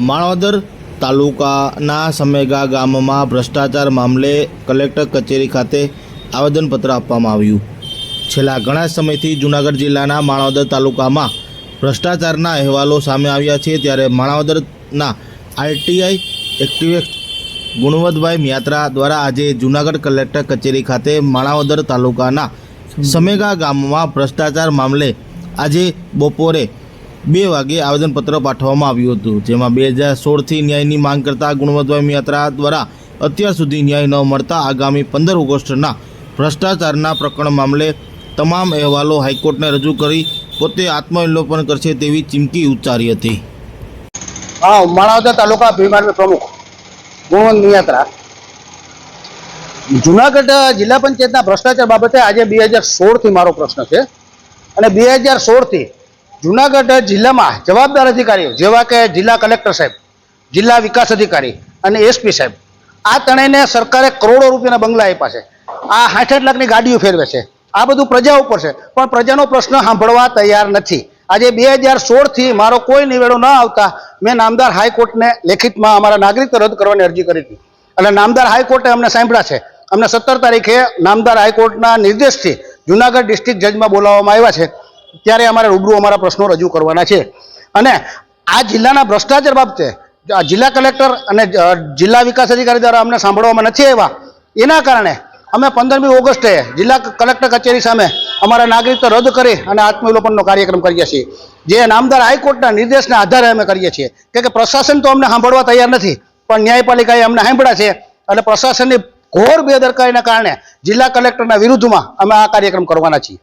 માણાવદર તાલુકાના સમેગા ગામમાં ભ્રષ્ટાચાર મામલે કલેક્ટર કચેરી ખાતે આવેદનપત્ર આપવામાં આવ્યું. છેલ્લા ઘણા સમયથી જૂનાગઢ જિલ્લાના માણાવદર તાલુકામાં ભ્રષ્ટાચારના અહેવાલો સામે આવ્યા છે ત્યારે માણાવદરના આરટીઆઈ એક્ટિવેટ ગુણવતભાઈ મિયાત્રા દ્વારા આજે જૂનાગઢ કલેક્ટર કચેરી ખાતે માણાવદર તાલુકાના સમેગા ગામમાં ભ્રષ્ટાચાર મામલે આજે બપોરે બે વાગે આવેદનપત્ર પાઠવવામાં આવ્યું હતું, જેમાં બે હજાર સોળથી ન્યાયની માંગ કરતા ગુણવંતભાઈ મિયાત્રા દ્વારા અત્યાર સુધી ન્યાય ન મળતા આગામી પંદર ઓગસ્ટના ભ્રષ્ટાચારના પ્રકરણ મામલે તમામ અહેવાલો હાઈકોર્ટને રજૂ કરી પોતે આત્મવિલોપન કરશે તેવી ચીમકી ઉચ્ચારી હતી. હા માણાવદર તાલુકા ભીમાર્મી પ્રમુખ, ગુણવંત નિયાત્રા જુનાગઢ જિલ્લા પંચાયતના ભ્રષ્ટાચાર બાબતે આજે બે હજાર સોળથી મારો પ્રશ્ન છે અને બે હજાર સોળથી જુનાગઢ જિલ્લામાં જવાબદાર અધિકારીઓ, જેવા કે જિલ્લા કલેક્ટર સાહેબ, જિલ્લા વિકાસ અધિકારી અને એસપી સાહેબ, આ ત્રણેયને સરકારે કરોડો રૂપિયાના બંગલા આપ્યા છે. આ સાઠ લાખની ગાડીઓ ફેરવે છે. આ બધું પ્રજા ઉપર છે. પણ પ્રજાનો પ્રશ્ન સાંભળવા તૈયાર નથી. આજે બે હજાર સોળથી મારો કોઈ નિવેડો ન આવતા મેં નામદાર હાઈકોર્ટને લેખિતમાં અમારા નાગરિકત્વ રદ કરવાની અરજી કરી હતી. એટલે નામદાર હાઈકોર્ટે અમને સાંભળ્યા છે. અમને સત્તર તારીખે નામદાર હાઈકોર્ટના નિર્દેશથી જુનાગઢ ડિસ્ટ્રિક્ટ જજમાં બોલાવવામાં આવ્યા છે. ત્યારે અમારે રૂબરૂ અમારા પ્રશ્નો રજૂ કરવાના છે. અને આ જિલ્લાના ભ્રષ્ટાચાર બાબતે જિલ્લા કલેક્ટર અને જિલ્લા વિકાસ અધિકારી દ્વારા અમને સાંભળવામાં નથી આવ્યા. એના કારણે અમે પંદરમી ઓગસ્ટે જિલ્લા કલેક્ટર કચેરી સામે અમારા નાગરિકતા રદ કરી અને આત્મવિલોપનનો કાર્યક્રમ કરીએ છીએ. જે નામદાર હાઈકોર્ટના નિર્દેશના આધારે અમે કરીએ છીએ. કે પ્રશાસન તો અમને સાંભળવા તૈયાર નથી, પણ ન્યાયપાલિકાએ અમને સાંભળ્યા છે અને પ્રશાસનની ઘોર બેદરકારીના કારણે જિલ્લા કલેક્ટરના વિરુદ્ધમાં અમે આ કાર્યક્રમ કરવાના છીએ.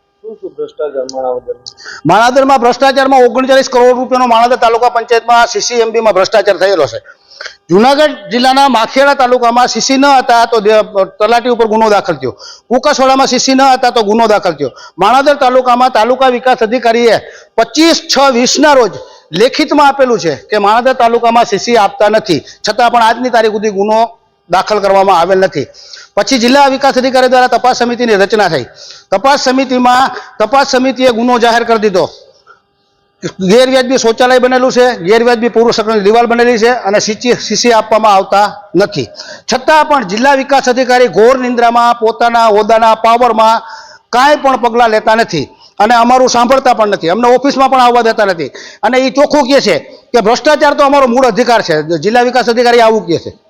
માણાવદરમાં ભ્રષ્ટાચારમાં ઓગણચાલીસ કરોડ રૂપિયાનો માણાદર તાલુકા પંચાયતમાં સીસીએમબીમાં ભ્રષ્ટાચાર થયેલો છે. જુનાગઢ જિલ્લાના માખેડા તાલુકામાં સીસી ન હતા તો તલાટી ઉપર ગુનો દાખલ થયો. કુકસવાડામાં સીસી ન હતા તો ગુનો દાખલ થયો. માણાદર તાલુકામાં તાલુકા વિકાસ અધિકારીએ પચીસ, છ વીસના રોજ લેખિતમાં આપેલું છે કે માણાદર તાલુકામાં સીસી આપતા નથી. છતાં પણ આજની તારીખ સુધી ગુનો દાખલ કરવામાં આવેલ નથી. પછી જિલ્લા વિકાસ અધિકારી દ્વારા તપાસ સમિતિની રચના થઈ. તપાસ સમિતિમાં, તપાસ સમિતિએ ગુનો જાહેર કરી દીધો. ગેરવ્યાજબી શૌચાલય બનેલું છે, ગેરવ્યાજબી પૂર્વ સકરની દિવાલ બનેલી છે અને સીસી સીસી આપવામાં આવતા નથી. છતાં પણ જિલ્લા વિકાસ અધિકારી ઘોર નિંદ્રામાં પોતાના હોદ્દાના પાવરમાં કાંઈ પણ પગલાં લેતા નથી. અને અમારું સાંભળતા પણ નથી. અમને ઓફિસમાં પણ આવવા દેતા નથી. અને એ ચોખ્ખું કહે છે કે ભ્રષ્ટાચાર તો અમારો મૂળ અધિકાર છે. જિલ્લા વિકાસ અધિકારી આવું કહે છે.